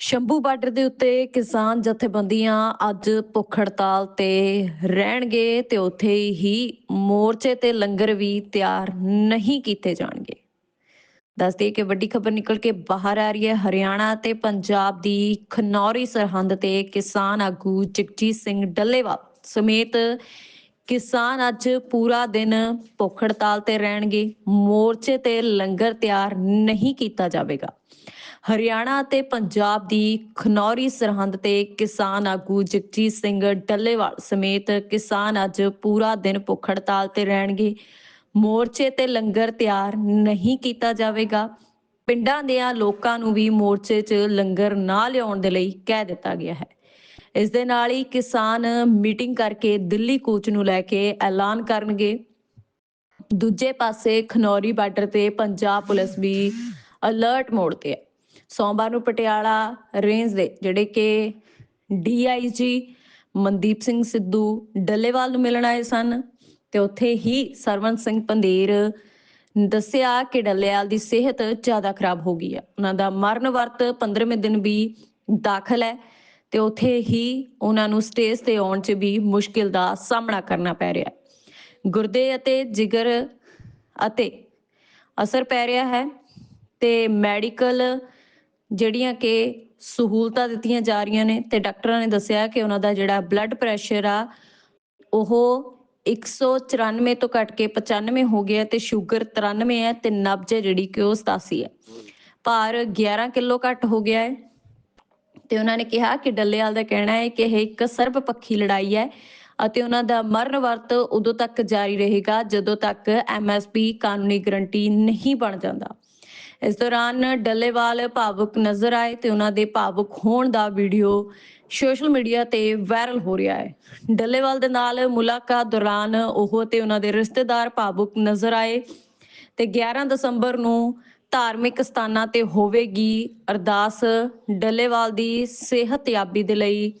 Shambhu border ਦੇ ਉੱਤੇ ਕਿਸਾਨ ਜਥੇਬੰਦੀਆਂ ਅੱਜ ਭੁੱਖ ਹੜਤਾਲ ਤੇ ਰਹਿਣਗੇ ਤੇ ਉੱਥੇ ਹੀ ਮੋਰਚੇ ਤੇ ਲੰਗਰ ਵੀ ਤਿਆਰ ਨਹੀਂ ਕੀਤੇ ਜਾਣਗੇ। ਦੱਸਦੇ ਕਿ ਵੱਡੀ ਖਬਰ ਨਿਕਲ ਕੇ ਬਾਹਰ ਆ ਰਹੀ ਹੈ। ਹਰਿਆਣਾ ਤੇ ਪੰਜਾਬ ਦੀ ਖਨੌਰੀ ਸਰਹੰਦ ਤੇ ਕਿਸਾਨ ਆਗੂ ਜਗਜੀਤ ਸਿੰਘ ਡੱਲੇਵਾਲ ਸਮੇਤ ਕਿਸਾਨ ਅੱਜ ਪੂਰਾ ਦਿਨ ਭੁੱਖ ਹੜਤਾਲ ਤੇ ਰਹਿਣਗੇ। ਮੋਰਚੇ ਤੇ ਲੰਗਰ ਤਿਆਰ ਨਹੀਂ ਕੀਤਾ ਜਾਵੇਗਾ। ਹਰਿਆਣਾ ਅਤੇ ਪੰਜਾਬ ਦੀ ਖਨੌਰੀ ਸਰਹੰਦ ਤੇ ਕਿਸਾਨ ਆਗੂ ਜਗਜੀਤ ਸਿੰਘ ਡੱਲੇਵਾਲ ਸਮੇਤ ਕਿਸਾਨ ਅੱਜ ਪੂਰਾ ਦਿਨ ਭੁੱਖ ਹੜਤਾਲ ਤੇ ਰਹਿਣਗੇ। ਮੋਰਚੇ ਤੇ ਲੰਗਰ ਤਿਆਰ ਨਹੀਂ ਕੀਤਾ ਜਾਵੇਗਾ। ਪਿੰਡਾਂ ਦੇ ਲੋਕਾਂ ਨੂੰ ਵੀ ਮੋਰਚੇ 'ਚ ਲੰਗਰ ਨਾ ਲਿਆਉਣ ਦੇ ਲਈ ਕਹਿ ਦਿੱਤਾ ਗਿਆ ਹੈ। ਇਸ ਦੇ ਨਾਲ ਹੀ ਕਿਸਾਨ ਮੀਟਿੰਗ ਕਰਕੇ ਦਿੱਲੀ ਕੂਚ ਨੂੰ ਲੈ ਕੇ ਐਲਾਨ ਕਰਨਗੇ। ਦੂਜੇ ਪਾਸੇ ਖਨੌਰੀ ਬਾਰਡਰ ਤੇ ਪੰਜਾਬ ਪੁਲਿਸ ਵੀ ਅਲਰਟ ਮੋਡ ਤੇ ਹੈ। ਸੋਮਵਾਰ ਨੂੰ ਪਟਿਆਲਾ ਰੇਂਜ ਦੇ, ਜਿਹੜੇ ਕਿ ਡੀਆਈਜੀ ਮਨਦੀਪ ਸਿੰਘ ਸਿੱਧੂ ਡੱਲੇਵਾਲ ਨੂੰ ਮਿਲਣ ਆਏ ਸਨ ਤੇ ਉੱਥੇ ਹੀ ਸਰਵਨ ਸਿੰਘ ਪੰਦੇਰ ਦੱਸਿਆ ਕਿ ਡੱਲੇਵਾਲ ਦੀ ਸਿਹਤ ਜ਼ਿਆਦਾ ਖਰਾਬ ਹੋ ਗਈ ਹੈ ਉਹਨਾਂ ਦਾ ਮਰਨ ਵਰਤ 15ਵੇਂ ਦਿਨ ਵੀ ਦਾਖਲ ਹੈ ਤੇ ਉੱਥੇ ਹੀ ਉਹਨਾਂ ਨੂੰ ਸਟੇਜ ਤੇ ਆਉਣ 'ਚ ਵੀ ਮੁਸ਼ਕਿਲ ਦਾ ਸਾਹਮਣਾ ਕਰਨਾ ਪੈ ਰਿਹਾ ਹੈ। ਗੁਰਦੇ ਅਤੇ ਜਿਗਰ ਅਤੇ ਅਸਰ ਪੈ ਰਿਹਾ ਹੈ ਤੇ ਮੈਡੀਕਲ ਜਿਹੜੀਆਂ ਕਿ ਸਹੂਲਤਾਂ ਦਿੱਤੀਆਂ ਜਾ ਰਹੀਆਂ ਨੇ ਤੇ ਡਾਕਟਰਾਂ ਨੇ ਦੱਸਿਆ ਕਿ ਉਹਨਾਂ ਦਾ ਜਿਹੜਾ ਬਲੱਡ ਪ੍ਰੈਸ਼ਰ ਆ, ਉਹ 194 ਤੋਂ ਘਟ ਕੇ 95 ਹੋ ਗਿਆ ਤੇ ਸ਼ੂਗਰ 93 ਹੈ ਤੇ ਨਬਜ ਜਿਹੜੀ ਕਿ ਉਹ 87 ਹੈ। ਭਾਰ 11 ਕਿਲੋ ਘਟ ਹੋ ਗਿਆ ਹੈ ਤੇ ਉਹਨਾਂ ਨੇ ਕਿਹਾ ਕਿ ਡੱਲੇਵਾਲ ਦਾ ਕਹਿਣਾ ਹੈ ਕਿ ਇਹ ਇੱਕ ਸਰਬ ਪੱਖੀ ਲੜਾਈ ਹੈ ਅਤੇ ਉਹਨਾਂ ਦਾ ਮਰਨ ਵਰਤ ਉਦੋਂ ਤੱਕ ਜਾਰੀ ਰਹੇਗਾ ਜਦੋਂ ਤੱਕ ਐਮਐਸਪੀ ਕਾਨੂੰਨੀ ਗਰੰਟੀ ਨਹੀਂ ਬਣ ਜਾਂਦਾ। ਇਸ ਦੌਰਾਨ ਡੱਲੇਵਾਲ ਭਾਵੁਕ ਨਜ਼ਰ ਆਏ ਤੇ ਉਹਨਾਂ ਦੇ ਭਾਵੁਕ ਹੋਣ ਦਾ ਵੀਡੀਓ ਸੋਸ਼ਲ ਮੀਡੀਆ ਤੇ ਵਾਇਰਲ ਹੋ ਰਿਹਾ ਹੈ। ਡੱਲੇਵਾਲ ਦੇ ਨਾਲ ਮੁਲਾਕਾਤ ਦੌਰਾਨ ਉਹ ਤੇ ਉਹਨਾਂ ਦੇ ਰਿਸ਼ਤੇਦਾਰ ਭਾਵੁਕ ਨਜ਼ਰ ਆਏ ਤੇ 11 ਦਸੰਬਰ ਨੂੰ ਧਾਰਮਿਕ ਸਥਾਨਾਂ ਤੇ ਹੋਵੇਗੀ ਅਰਦਾਸ। ਡੱਲੇਵਾਲ ਦੀ ਸਿਹਤਯਾਬੀ ਦੇ ਲਈ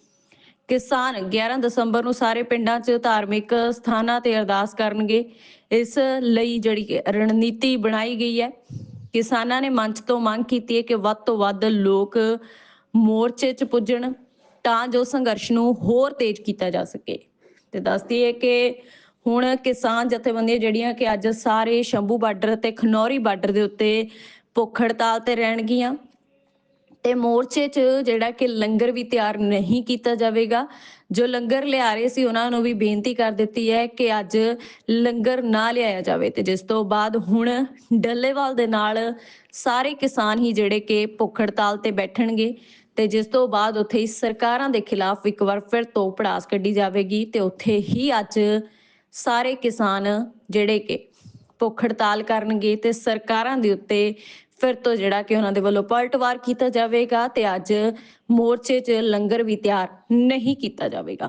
ਕਿਸਾਨ 11 ਦਸੰਬਰ ਨੂੰ ਸਾਰੇ ਪਿੰਡਾਂ 'ਚ ਧਾਰਮਿਕ ਸਥਾਨਾਂ ਤੇ ਅਰਦਾਸ ਕਰਨਗੇ। ਇਸ ਲਈ ਜਿਹੜੀ ਰਣਨੀਤੀ ਬਣਾਈ ਗਈ ਹੈ ਕਿਸਾਨਾਂ ਨੇ ਮੰਚ ਤੋਂ ਮੰਗ ਕੀਤੀ ਹੈ ਕਿ ਵੱਧ ਤੋਂ ਵੱਧ ਲੋਕ ਮੋਰਚੇ 'ਚ ਪੁੱਜਣ ਤਾਂ ਜੋ ਸੰਘਰਸ਼ ਨੂੰ ਹੋਰ ਤੇਜ਼ ਕੀਤਾ ਜਾ ਸਕੇ। ਤੇ ਦੱਸਦੀ ਹੈ ਕਿ ਹੁਣ ਕਿਸਾਨ ਜਥੇਬੰਦੀਆਂ ਜਿਹੜੀਆਂ ਕਿ ਅੱਜ ਸਾਰੇ ਸ਼ੰਭੂ ਬਾਰਡਰ ਤੇ ਖਨੌਰੀ ਬਾਰਡਰ ਦੇ ਉੱਤੇ ਭੁੱਖ ਹੜਤਾਲ ਤੇ ਰਹਿਣਗੀਆਂ, ਤੇ ਮੋਰਚੇ 'ਚ ਜਿਹੜਾ ਕਿ ਲੰਗਰ ਵੀ ਤਿਆਰ ਨਹੀਂ ਕੀਤਾ ਜਾਵੇਗਾ ਜੋ ਲੰਗਰ ਲਿਆ ਰਹੇ ਸੀ, ਉਹਨਾਂ ਨੂੰ ਵੀ ਬੇਨਤੀ ਕਰ ਦਿੱਤੀ ਹੈ ਕਿ ਅੱਜ ਲੰਗਰ ਨਾ ਲਿਆਇਆ ਜਾਵੇ ਤੇ ਜਿਸ ਤੋਂ ਬਾਅਦ ਹੁਣ ਡੱਲੇਵਾਲ ਦੇ ਨਾਲ ਸਾਰੇ ਕਿਸਾਨ ਹੀ ਜਿਹੜੇ ਕਿ ਭੁੱਖ ਹੜਤਾਲ ਤੇ ਬੈਠਣਗੇ ਤੇ ਜਿਸ ਤੋਂ ਬਾਅਦ ਉੱਥੇ ਹੀ ਸਰਕਾਰਾਂ ਦੇ ਖਿਲਾਫ ਇੱਕ ਵਾਰ ਫਿਰ ਤੋਂ ਪੜਾਸ ਕੱਢੀ ਜਾਵੇਗੀ ਤੇ ਉੱਥੇ ਹੀ ਅੱਜ ਸਾਰੇ ਕਿਸਾਨ ਜਿਹੜੇ ਕਿ ਭੁੱਖ ਹੜਤਾਲ ਕਰਨਗੇ ਤੇ ਸਰਕਾਰਾਂ ਦੇ ਉੱਤੇ ਫਿਰ ਤੋਂ ਜਿਹੜਾ ਕਿ ਉਹਨਾਂ ਦੇ ਵੱਲੋਂ ਪਲਟਵਾਰ ਕੀਤਾ ਜਾਵੇਗਾ ਤੇ ਅੱਜ ਮੋਰਚੇ 'ਚ ਲੰਗਰ ਵੀ ਤਿਆਰ ਨਹੀਂ ਕੀਤਾ ਜਾਵੇਗਾ।